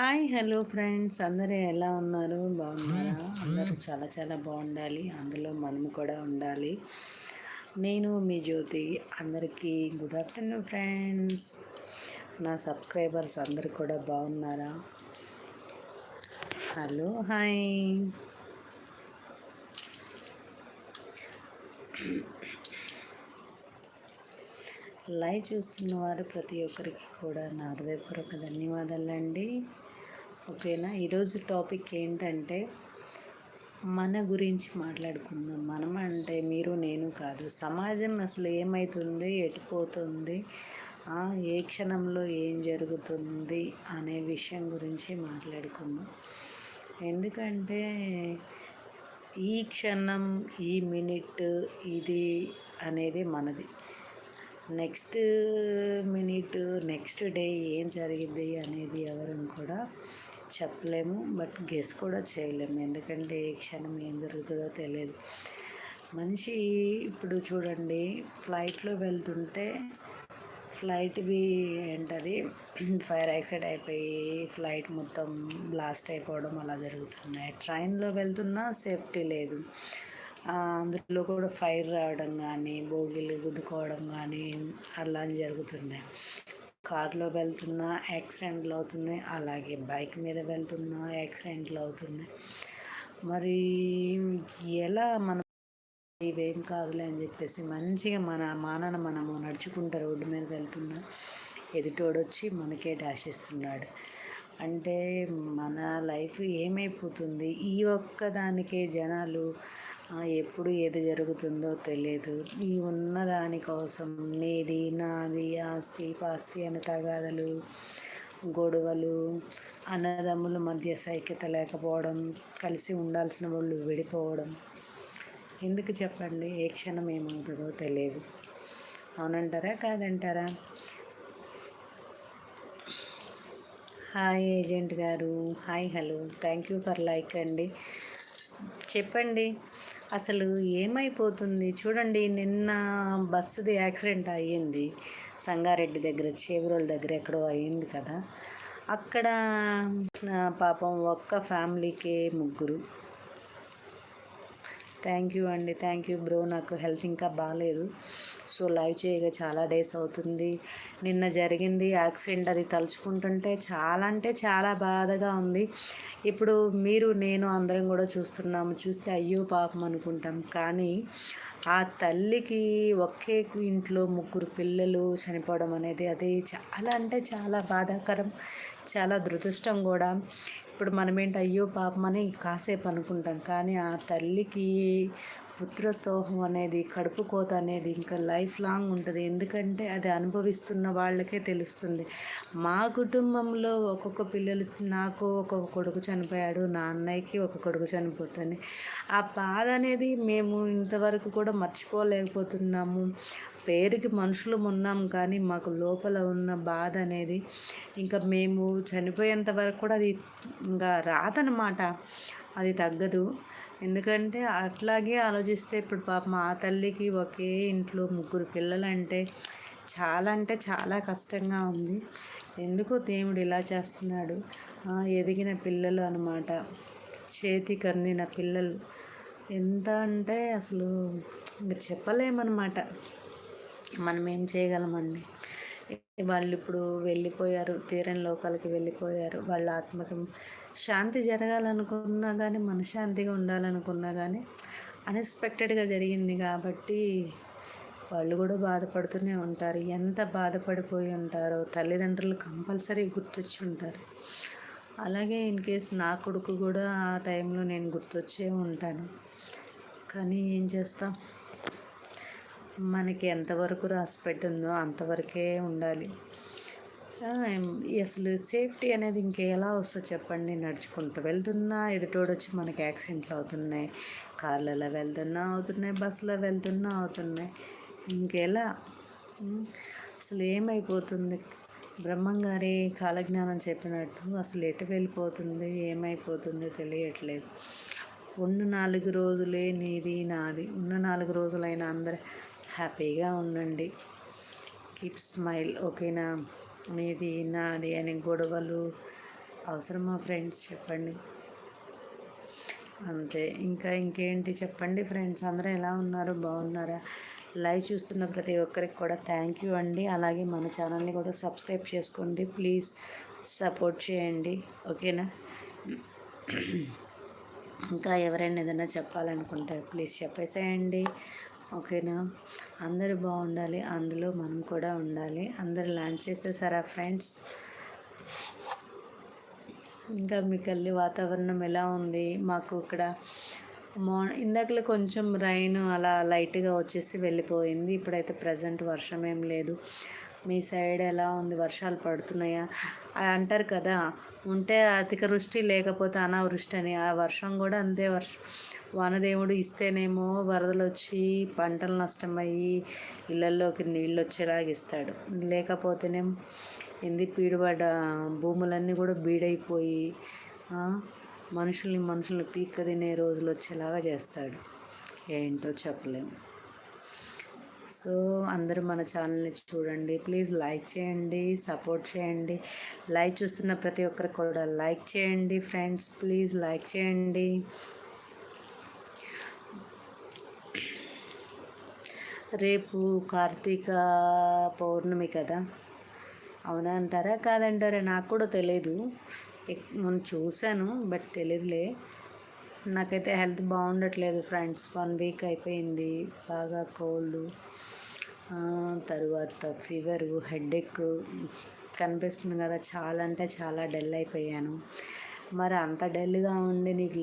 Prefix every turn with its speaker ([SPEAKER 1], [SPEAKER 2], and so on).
[SPEAKER 1] Hi hello friends. అందరూ ఎలా ఉన్నారు? బాగున్నారా? అందరూ చాలా చాలా బాగుండాలి. అందులో మనము కూడా ఉండాలి. నేను మీ జ్యోతి. అందరికీ గుడ్ ఆఫ్టర్నూన్ ఫ్రెండ్స్. నా సబ్స్క్రైబర్స్ అందరు కూడా బాగున్నారా? Hello hi. లైవ్ చూస్తున్న వారు ప్రతి ఒక్కరికి కూడా నా హృదయపూర్వక ధన్యవాదాలండి. ఓకేనా? ఈరోజు టాపిక్ ఏంటంటే మన గురించి మాట్లాడుకుందాం. మనం అంటే మీరు నేను కాదు. సమాజం అసలు ఏమవుతుంది ఎటుపోతుంది ఏ క్షణంలో ఏం జరుగుతుంది అనే విషయం గురించి మాట్లాడుకుందాం. ఎందుకంటే ఈ క్షణం ఈ మినిట్ ఇది అనేది మనది. నెక్స్ట్ మినిట్ నెక్స్ట్ డే ఏం జరిగింది అనేది ఎవరు కూడా చెప్పలేము బట్ గెస్ కూడా చేయలేము. ఎందుకంటే ఏ క్షణం ఏం జరుగుతుందో తెలియదు. మనిషి ఇప్పుడు చూడండి ఫ్లైట్లో వెళ్తుంటే ఫ్లైట్వి ఏంటది? ఫైర్ యాక్సిడెంట్ అయిపోయి ఫ్లైట్ మొత్తం బ్లాస్ట్ అయిపోవడం అలా జరుగుతున్నాయి. ట్రైన్లో వెళ్తున్నా సేఫ్టీ లేదు. అందులో కూడా ఫైర్ రావడం కానీ బోగిలు గుద్దుకోవడం కానీ అలా జరుగుతున్నాయి. కార్లో వెళ్తున్నా యాక్సిడెంట్లు అవుతున్నాయి. అలాగే బైక్ మీద వెళ్తున్నా యాక్సిడెంట్లు అవుతున్నాయి. మరి ఎలా మనం ఇవేం కాదులే అని చెప్పేసి మంచిగా మన మానన మనము నడుచుకుంటూ రోడ్డు మీద వెళ్తున్నా ఎదుటోడు వచ్చి మనకే డాష్ ఇస్తున్నాడు. అంటే మన లైఫ్ ఏమైపోతుంది? ఈ ఒక్క దానికే జనాలు ఎప్పుడు ఏది జరుగుతుందో తెలియదు ఈ ఉన్న దానికోసం నీది నాది ఆస్తి పాస్తి అని తగాదలు గొడవలు అన్నదమ్ముల మధ్య సైక్యత లేకపోవడం కలిసి ఉండాల్సిన వాళ్ళు విడిపోవడం. ఎందుకు చెప్పండి? ఏ క్షణం ఏమవుతుందో తెలియదు అవునంటారా? కాదంటారా? హాయ్ ఏజెంట్ గారు. Hi hello. Thank you for like అండి. చెప్పండి. అసలు ఏమైపోతుంది? చూడండి నిన్న బస్సుది యాక్సిడెంట్ అయ్యింది. సంగారెడ్డి దగ్గర చేవరోల దగ్గర ఎక్కడో అయ్యింది కదా. అక్కడ పాపం ఒక్క ఫ్యామిలీకే ముగ్గురు. థ్యాంక్ యూ అండి థ్యాంక్ యూ బ్రో. నాకు హెల్త్ ఇంకా బాగాలేదు సో లైవ్ చేయగా చాలా డేస్ అవుతుంది. నిన్న జరిగింది యాక్సిడెంట్ అది తలుచుకుంటుంటే చాలా అంటే చాలా బాధగా ఉంది. ఇప్పుడు మీరు నేను అందరం కూడా చూస్తున్నాము. చూస్తే అయ్యో పాపం అనుకుంటాం. కానీ ఆ తల్లికి ఒకే ఇంట్లో ముగ్గురు పిల్లలు చనిపోవడం అనేది అది చాలా అంటే చాలా బాధాకరం చాలా దురదృష్టం కూడా. ఇప్పుడు మనమేంటి అయ్యో పాపమని కాసేపు అనుకుంటాం. కానీ ఆ తల్లికి పుత్రస్తోహం అనేది కడుపు కోత అనేది ఇంకా లైఫ్ లాంగ్ ఉంటుంది. ఎందుకంటే అది అనుభవిస్తున్న వాళ్ళకే తెలుస్తుంది. మా కుటుంబంలో ఒక్కొక్క పిల్లలు నాకు ఒక్కొక్క కొడుకు చనిపోయాడు నా అన్నయ్యకి ఒక కొడుకు చనిపోతుంది. ఆ బాధ అనేది మేము ఇంతవరకు కూడా మర్చిపోలేకపోతున్నాము. పేరుకి మనుషులు ఉన్నాం కానీ మాకు లోపల ఉన్న బాధ అనేది ఇంకా మేము చనిపోయేంత వరకు కూడా అది ఇంకా రాదనమాట అది తగ్గదు. ఎందుకంటే అట్లాగే ఆలోచిస్తే ఇప్పుడు పాప మా తల్లికి ఒకే ఇంట్లో ముగ్గురు పిల్లలంటే చాలా అంటే చాలా కష్టంగా ఉంది. ఎందుకో దేవుడు ఇలా చేస్తున్నాడు. ఎదిగిన పిల్లలు అనమాట చేతికి అందిన పిల్లలు. ఎంత అంటే అసలు ఇంకా చెప్పలేమన్నమాట. మనం ఏం చేయగలమండి? వాళ్ళు ఇప్పుడు వెళ్ళిపోయారు తీరని లోకాలకి వెళ్ళిపోయారు. వాళ్ళ ఆత్మకి శాంతి జరగాలనుకున్నా కానీ మనశ్శాంతిగా ఉండాలనుకున్నా కానీ అన్ఎక్స్పెక్టెడ్గా జరిగింది కాబట్టి వాళ్ళు కూడా బాధపడుతూనే ఉంటారు. ఎంత బాధపడిపోయి ఉంటారో తల్లిదండ్రులు కంపల్సరీ గుర్తొచ్చి ఉంటారు. అలాగే ఇన్ కేస్ నా కొడుకు కూడా ఆ టైంలో నేను గుర్తొచ్చే ఉంటాను. కానీ ఏం చేస్తాం? మనకి ఎంతవరకు రాసి పెట్టిందో అంతవరకే ఉండాలి. అసలు సేఫ్టీ అనేది ఇంకెలా వస్తుందో చెప్పండి. నడుచుకుంటూ వెళ్తున్నా ఎదుటోడు వచ్చి మనకి యాక్సిడెంట్లు అవుతున్నాయి. కార్లలో వెళ్తున్నా అవుతున్నాయి బస్సులో వెళ్తున్నా అవుతున్నాయి. ఇంకెలా? అసలు ఏమైపోతుంది? బ్రహ్మంగారి కాలజ్ఞానం చెప్పినట్టు అసలు ఎటు వెళ్ళిపోతుంది ఏమైపోతుందో తెలియట్లేదు. ఉన్న నాలుగు రోజులే నీది నాది. ఉన్న నాలుగు రోజులైనా అందరి హ్యాపీగా ఉండండి. కీప్ స్మైల్ ఓకేనా? మీది నాది అని గొడవలు అవసరమా ఫ్రెండ్స్ చెప్పండి. అంతే. ఇంకా ఇంకేంటి చెప్పండి ఫ్రెండ్స్? అందరూ ఎలా ఉన్నారు? బాగున్నారా? లైవ్ చూస్తున్న ప్రతి ఒక్కరికి కూడా థ్యాంక్ యూ అండి. అలాగే మన ఛానల్ని కూడా సబ్స్క్రైబ్ చేసుకోండి. ప్లీజ్ సపోర్ట్ చేయండి. ఓకేనా? ఇంకా ఎవరైనా ఏదైనా చెప్పాలనుకుంటే ప్లీజ్ చెప్పేసేయండి. ఓకేనా? అందరూ బాగుండాలి. అందులో మనం కూడా ఉండాలి. అందరూ లాంచ్ చేసేసారా ఫ్రెండ్స్? ఇంకా మీకల్లి వాతావరణం ఎలా ఉంది? మాకు ఇక్కడ మా ఇందాకలో కొంచెం రైన్ అలా లైట్గా వచ్చేసి వెళ్ళిపోయింది. ఇప్పుడైతే ప్రజెంట్ వర్షం ఏం లేదు. మీ సైడ్ ఎలా ఉంది? వర్షాలు పడుతున్నాయా? అది అంటారు కదా ఉంటే అధిక వృష్టి లేకపోతే అనావృష్టి అని. ఆ వర్షం కూడా అంతే వర్షం. వానదేవుడు ఇస్తేనేమో వరదలు వచ్చి పంటలు నష్టమయ్యి ఇళ్ళల్లోకి నీళ్ళు వచ్చేలాగా ఇస్తాడు. లేకపోతేనేమో ఎంది పీడుబడ్డ భూములన్నీ కూడా బీడైపోయి మనుషుల్ని మనుషుల్ని పీక్క తినే రోజులు వచ్చేలాగా చేస్తాడు. ఏంటో చెప్పలేము సో అందరూ మన ఛానల్ని చూడండి. ప్లీజ్ లైక్ చేయండి సపోర్ట్ చేయండి. లైక్ చూస్తున్న ప్రతి ఒక్కరికి కూడా లైక్ చేయండి ఫ్రెండ్స్. ప్లీజ్ లైక్ చేయండి. రేపు కార్తీక పౌర్ణమి కదా. అవునా అంటారా? కాదంటారా? నాకు కూడా తెలియదు మనం చూశాను బట్ తెలియదులే నాకైతే హెల్త్ బాగుండట్లేదు ఫ్రెండ్స్. వన్ వీక్ అయిపోయింది. బాగా కోల్డ్. తరువాత ఫీవర్ హెడేక్ కనిపిస్తుంది కదా. చాలా అంటే చాలా డల్ అయిపోయాను. మరి అంత డల్గా ఉండి నీకు